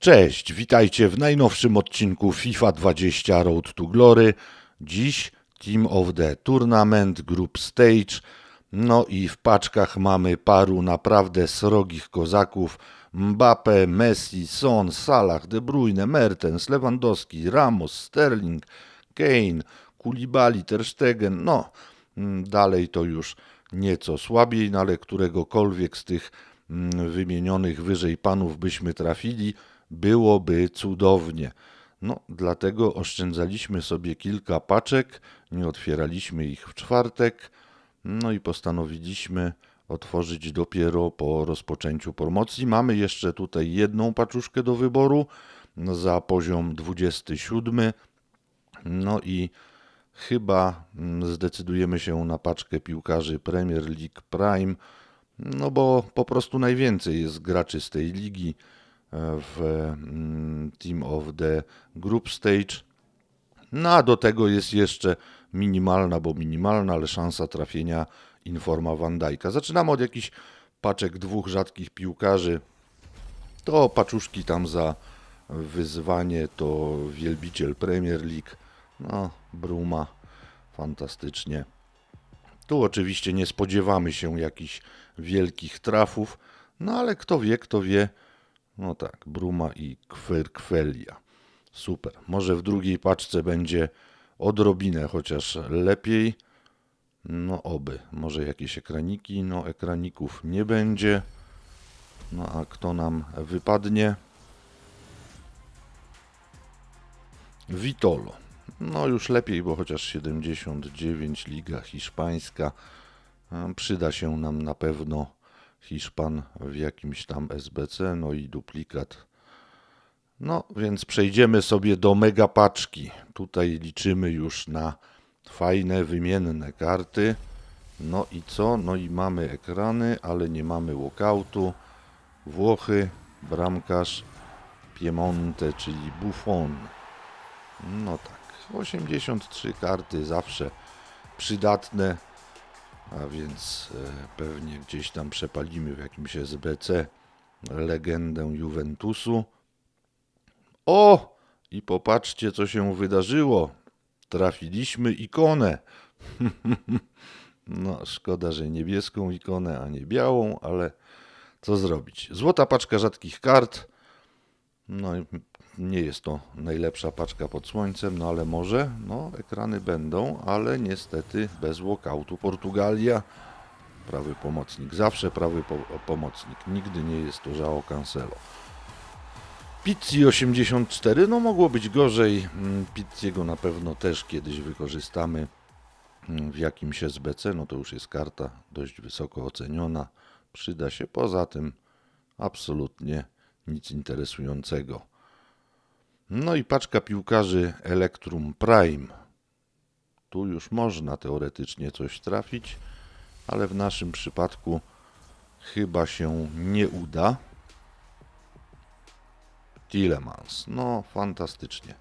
Cześć, witajcie w najnowszym odcinku FIFA 20 Road to Glory. Dziś Team of the Tournament Group Stage. No i w paczkach mamy paru naprawdę srogich kozaków. Mbappe, Messi, Son, Salah, De Bruyne, Mertens, Lewandowski, Ramos, Sterling, Kane, Kulibali, Ter Stegen. No, mm, dalej to już nieco słabiej, no ale któregokolwiek z tych mm, wymienionych wyżej panów byśmy trafili, byłoby cudownie. No, dlatego oszczędzaliśmy sobie kilka paczek, nie otwieraliśmy ich w czwartek, no i postanowiliśmy otworzyć dopiero po rozpoczęciu promocji. Mamy jeszcze tutaj jedną paczuszkę do wyboru za poziom 27. No i chyba mm, zdecydujemy się na paczkę piłkarzy Premier League Prime, no bo po prostu najwięcej jest graczy z tej ligi w mm, Team of the Group Stage. No a do tego jest jeszcze minimalna, bo minimalna, ale szansa trafienia Informa Van Dijk'a. Zaczynamy od jakichś paczek dwóch rzadkich piłkarzy. To paczuszki tam za wyzwanie, to wielbiciel Premier League. No, Bruma, fantastycznie. Tu oczywiście nie spodziewamy się jakichś wielkich trafów, no ale kto wie, kto wie. No tak, Bruma i Kwerkwelia. Super. Może w drugiej paczce będzie odrobinę chociaż lepiej. No oby. Może jakieś ekraniki. No ekraników nie będzie. No a kto nam wypadnie? Vitolo. No już lepiej, bo chociaż 79 Liga Hiszpańska. A, Przyda się nam na pewno Hiszpan w jakimś tam SBC, no i duplikat. No więc przejdziemy sobie do megapaczki. Tutaj liczymy już na fajne, wymienne karty. No i co? No i mamy ekrany, ale nie mamy walkoutu. Włochy, bramkarz, Piemonte, czyli Buffon. No tak, 83 karty zawsze przydatne, a więc e, pewnie gdzieś tam przepalimy w jakimś SBC legendę Juventusu. O! I popatrzcie, co się wydarzyło. Trafiliśmy ikonę. No, szkoda, że niebieską ikonę, a nie białą, ale co zrobić? Złota paczka rzadkich kart. No, i nie jest to najlepsza paczka pod słońcem, no ale może, no, ekrany będą, ale niestety bez walkoutu. Portugalia, prawy pomocnik, zawsze prawy po pomocnik, nigdy nie jest to João Cancelo. Pizzi 84, no mogło być gorzej. Mm, Pizziego na pewno też kiedyś wykorzystamy mm, w jakimś SBC, no to już jest karta dość wysoko oceniona. Przyda się. Poza tym absolutnie nic interesującego. No i paczka piłkarzy Electrum Prime. Tu już można teoretycznie coś trafić, ale w naszym przypadku chyba się nie uda. Tielemans. No, fantastycznie.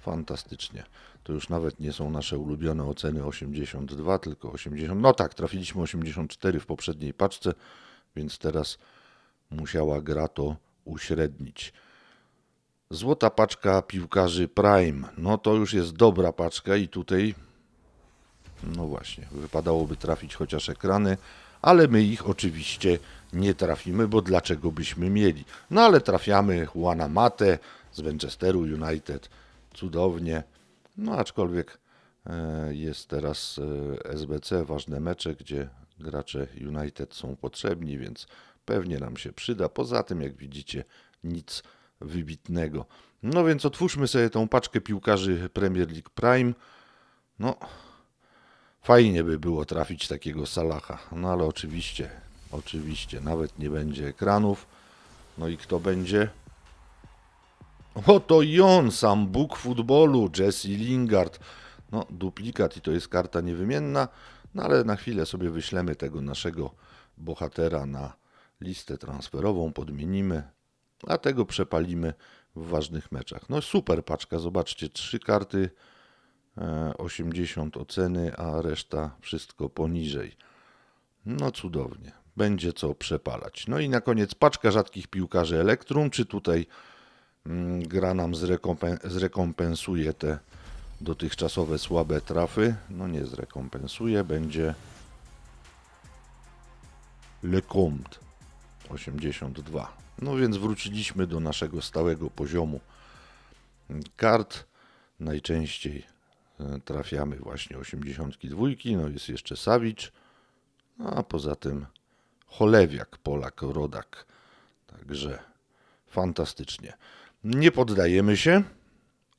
Fantastycznie. To już nawet nie są nasze ulubione oceny 82, tylko 80. No tak, trafiliśmy 84 w poprzedniej paczce, więc teraz musiała gra to uśrednić. Złota paczka piłkarzy Prime. No to już jest dobra paczka i tutaj no właśnie, wypadałoby trafić chociaż ekrany, ale my ich oczywiście nie trafimy, bo dlaczego byśmy mieli? No ale trafiamy Juana Mate z Manchesteru United, cudownie. No aczkolwiek e, jest teraz e, SBC, ważne mecze, gdzie gracze United są potrzebni, więc pewnie nam się przyda. Poza tym, jak widzicie, nic wybitnego. No więc otwórzmy sobie tą paczkę piłkarzy Premier League Prime. No, Fajnie by było trafić takiego Salaha, no ale oczywiście, oczywiście, nawet nie będzie ekranów. No i kto będzie? Oto i on, sam Bóg futbolu, Jesse Lingard. No, duplikat i to jest karta niewymienna, no ale na chwilę sobie wyślemy tego naszego bohatera na listę transferową, podmienimy, a tego przepalimy w ważnych meczach. No super paczka, zobaczcie, trzy karty 80 oceny, a reszta wszystko poniżej. No cudownie. Będzie co przepalać. No i na koniec paczka rzadkich piłkarzy Elektrum. Czy tutaj mm, gra nam zrekompen- zrekompensuje te dotychczasowe słabe trafy. No nie zrekompensuje, będzie Lecomte 82. No więc wróciliśmy do naszego stałego poziomu kart. Najczęściej e, trafiamy właśnie 82. No jest jeszcze Sawicz, no a poza tym Cholewiak, Polak, Rodak. Także fantastycznie. Nie poddajemy się.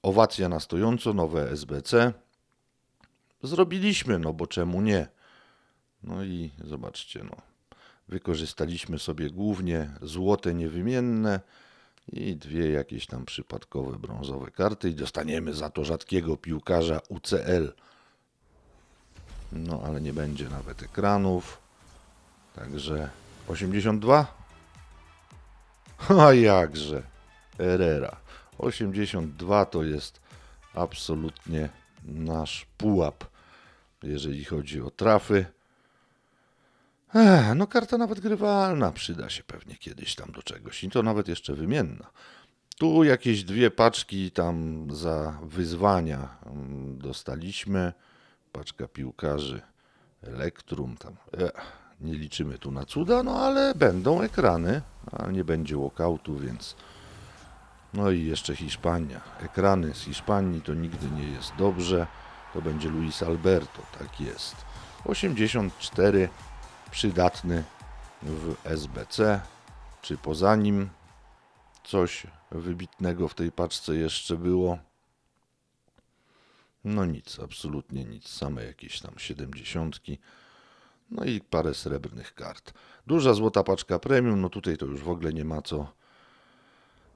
Owacja na stojąco, nowe SBC. Zrobiliśmy, no bo czemu nie? No i zobaczcie, no. Wykorzystaliśmy sobie głównie złote niewymienne i dwie jakieś tam przypadkowe brązowe karty i dostaniemy za to rzadkiego piłkarza UCL. No ale nie będzie nawet ekranów. Także 82. A jakże. Herrera. 82 to jest absolutnie nasz pułap, jeżeli chodzi o trafy. Ech, no karta nawet grywalna przyda się pewnie kiedyś tam do czegoś i to nawet jeszcze wymienna. Tu jakieś dwie paczki tam za wyzwania mm, dostaliśmy. Paczka piłkarzy Elektrum tam. Ech, nie liczymy tu na cuda, no ale będą ekrany, a nie będzie walkoutu, więc no i jeszcze Hiszpania. Ekrany z Hiszpanii to nigdy nie jest dobrze. To będzie Luis Alberto, tak jest. 84 przydatny w SBC, czy poza nim coś wybitnego w tej paczce jeszcze było. No nic, absolutnie nic, same jakieś tam siedemdziesiątki. No i parę srebrnych kart. Duża złota paczka premium, no tutaj to już w ogóle nie ma co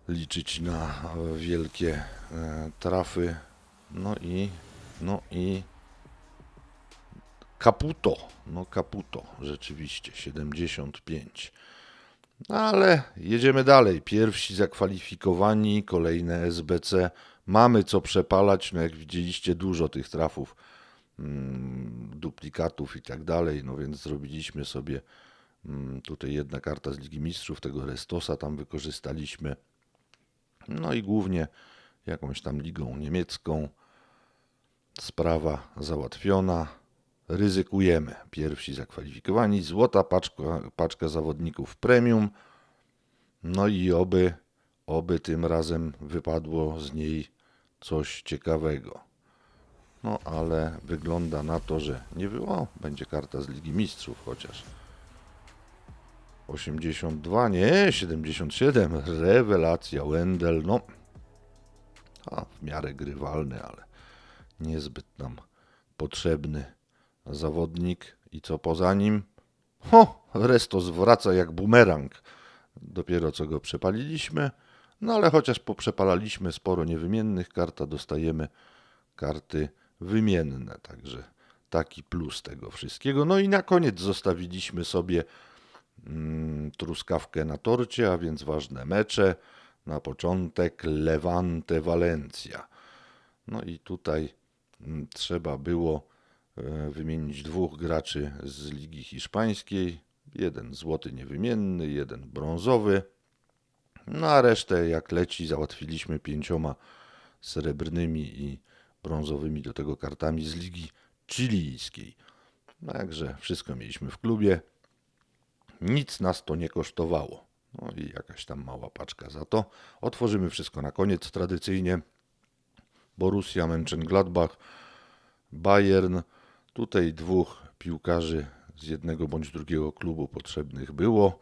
liczyć na wielkie e, trafy. No i, no i Caputo, no Caputo, rzeczywiście, 75. No ale jedziemy dalej. Pierwsi zakwalifikowani, kolejne SBC. Mamy co przepalać, no jak widzieliście dużo tych trafów, mm, duplikatów i tak dalej, no więc zrobiliśmy sobie mm, tutaj jedna karta z Ligi Mistrzów, tego Restosa tam wykorzystaliśmy. No i głównie jakąś tam ligą niemiecką. Sprawa załatwiona. Ryzykujemy. Pierwsi zakwalifikowani. Złota paczka, paczka zawodników premium. No i oby, oby tym razem wypadło z niej coś ciekawego. No ale wygląda na to, że nie było. Będzie karta z Ligi Mistrzów chociaż. 82, nie, 77. Rewelacja, Wendel, no. A, w miarę grywalny, ale niezbyt nam potrzebny zawodnik. I co poza nim? Ho, Resto zwraca jak bumerang. Dopiero co go przepaliliśmy. No ale chociaż poprzepalaliśmy sporo niewymiennych kart, a dostajemy karty wymienne. Także taki plus tego wszystkiego. No i na koniec zostawiliśmy sobie mm, truskawkę na torcie, a więc ważne mecze. Na początek Levante Valencia. No i tutaj mm, trzeba było wymienić dwóch graczy z Ligi Hiszpańskiej. Jeden złoty niewymienny, jeden brązowy. No a resztę jak leci załatwiliśmy pięcioma srebrnymi i brązowymi do tego kartami z Ligi Chilijskiej. Także wszystko mieliśmy w klubie. Nic nas to nie kosztowało. No i jakaś tam mała paczka za to. Otworzymy wszystko na koniec tradycyjnie. Borussia Mönchengladbach, Bayern. Tutaj dwóch piłkarzy z jednego bądź drugiego klubu potrzebnych było.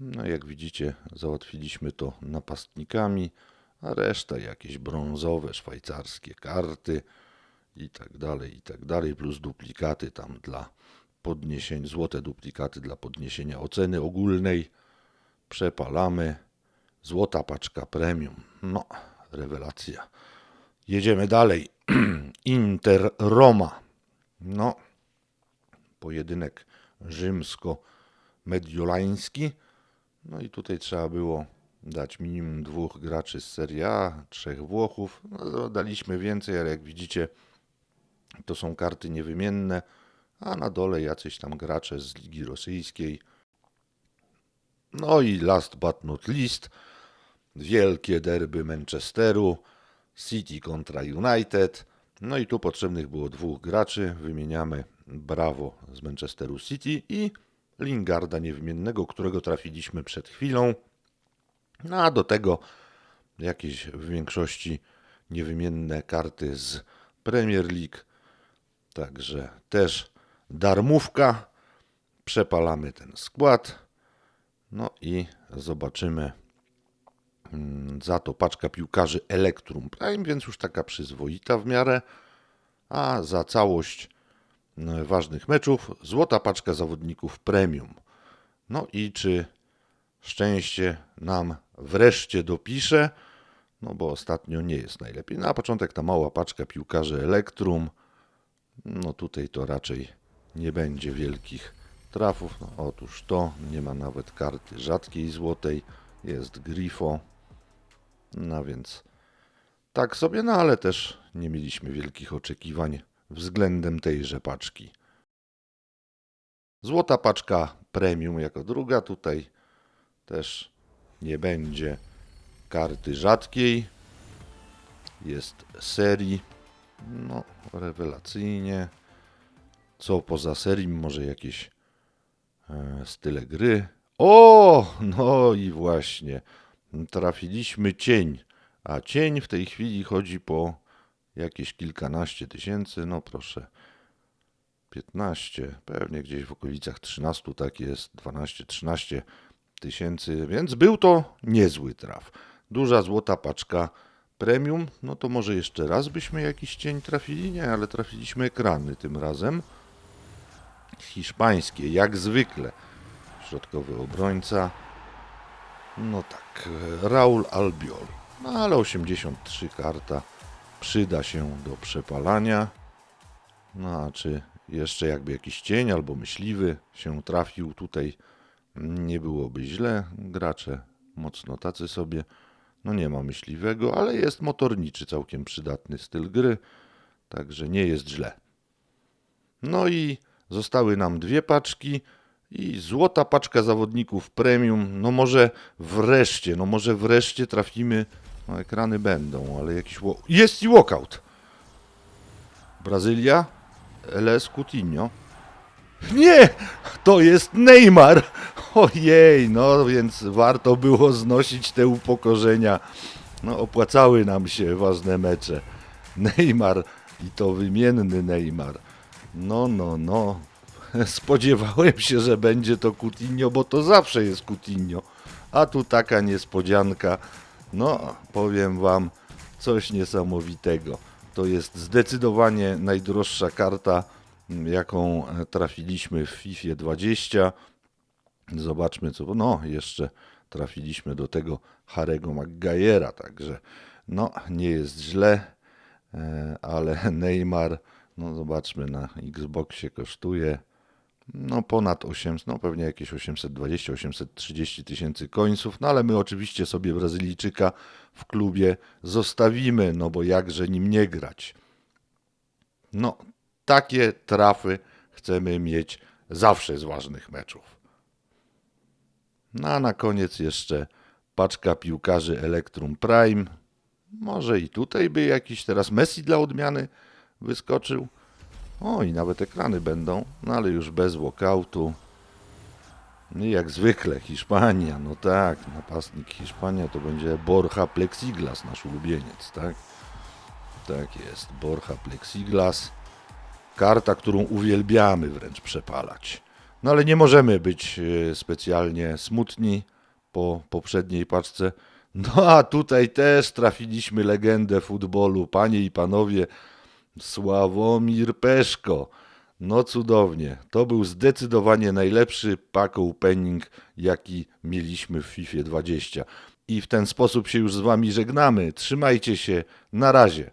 No jak widzicie, załatwiliśmy to napastnikami, a reszta jakieś brązowe, szwajcarskie karty i tak dalej, i tak dalej, plus duplikaty tam dla podniesień, złote duplikaty dla podniesienia oceny ogólnej. Przepalamy. Złota paczka premium. No, rewelacja. Jedziemy dalej. Inter Roma. No, pojedynek rzymsko-mediolański. No i tutaj trzeba było dać minimum dwóch graczy z Serie A, trzech Włochów. No, daliśmy więcej, ale jak widzicie, to są karty niewymienne, a na dole jacyś tam gracze z Ligi Rosyjskiej. No i last but not least, wielkie derby Manchesteru, City kontra United. No i tu potrzebnych było dwóch graczy. Wymieniamy Bravo z Manchesteru City i Lingarda niewymiennego, którego trafiliśmy przed chwilą. No a do tego jakieś w większości niewymienne karty z Premier League. Także też darmówka. Przepalamy ten skład. No i zobaczymy. Mm, Za to paczka piłkarzy Electrum Prime, więc już taka przyzwoita w miarę. A za całość mm, ważnych meczów złota paczka zawodników premium. No i czy szczęście nam wreszcie dopisze? No bo ostatnio nie jest najlepiej. Na początek ta mała paczka piłkarzy Electrum. No tutaj to raczej nie będzie wielkich trafów. No, otóż to, nie ma nawet karty rzadkiej złotej. Jest Grifo. No więc tak sobie, no ale też nie mieliśmy wielkich oczekiwań względem tejże paczki. Złota paczka premium jako druga. Tutaj też nie będzie karty rzadkiej. Jest serii. No, rewelacyjnie. Co poza serii? Może jakieś e, style gry. O! No i właśnie. Trafiliśmy cień. A cień w tej chwili chodzi po jakieś kilkanaście tysięcy. No proszę. 15, pewnie gdzieś w okolicach 13, tak jest, 12-13 tysięcy, więc był to niezły traf. Duża złota paczka premium, no to może jeszcze raz byśmy jakiś cień trafili? Nie, ale trafiliśmy ekrany tym razem. Hiszpańskie, jak zwykle. Środkowy obrońca. No tak, Raul Albiol. No ale 83 karta przyda się do przepalania. No a czy jeszcze jakby jakiś cień albo myśliwy się trafił tutaj, nie byłoby źle. Gracze mocno tacy sobie. No nie ma myśliwego, ale jest motorniczy, całkiem przydatny styl gry, także nie jest źle. No i zostały nam dwie paczki i złota paczka zawodników premium. No może wreszcie, no może wreszcie trafimy. No ekrany będą, ale jakiś. Jest i walkout. Brazylia, LS Coutinho. Nie! To jest Neymar! Ojej, no więc warto było znosić te upokorzenia. No opłacały nam się ważne mecze. Neymar i to wymienny Neymar. No, no, no. Spodziewałem się, że będzie to Coutinho, bo to zawsze jest Coutinho. A tu taka niespodzianka. No, powiem wam, coś niesamowitego. To jest zdecydowanie najdroższa karta, jaką e, trafiliśmy w FIFA 20. Zobaczmy co. No, jeszcze trafiliśmy do tego Harego Maguire'a, także no, nie jest źle, e, ale Neymar, no zobaczmy, na Xboxie kosztuje no ponad 800, no pewnie jakieś 820-830 tysięcy końców, no ale my oczywiście sobie Brazylijczyka w klubie zostawimy, no bo jakże nim nie grać. No, takie trafy chcemy mieć zawsze z ważnych meczów. No a na koniec jeszcze paczka piłkarzy Electrum Prime. Może i tutaj by jakiś teraz Messi dla odmiany wyskoczył. O, i nawet ekrany będą, no ale już bez walkoutu. No i jak zwykle Hiszpania, no tak, napastnik Hiszpania to będzie Borja Plexiglas, nasz ulubieniec, tak? Tak jest, Borja Plexiglas. Karta, którą uwielbiamy wręcz przepalać. No ale nie możemy być e, specjalnie smutni po poprzedniej paczce. No a tutaj też trafiliśmy legendę futbolu, panie i panowie. Sławomir Peszko. No cudownie. To był zdecydowanie najlepszy pack opening, jaki mieliśmy w FIFA 20. I w ten sposób się już z wami żegnamy. Trzymajcie się. Na razie.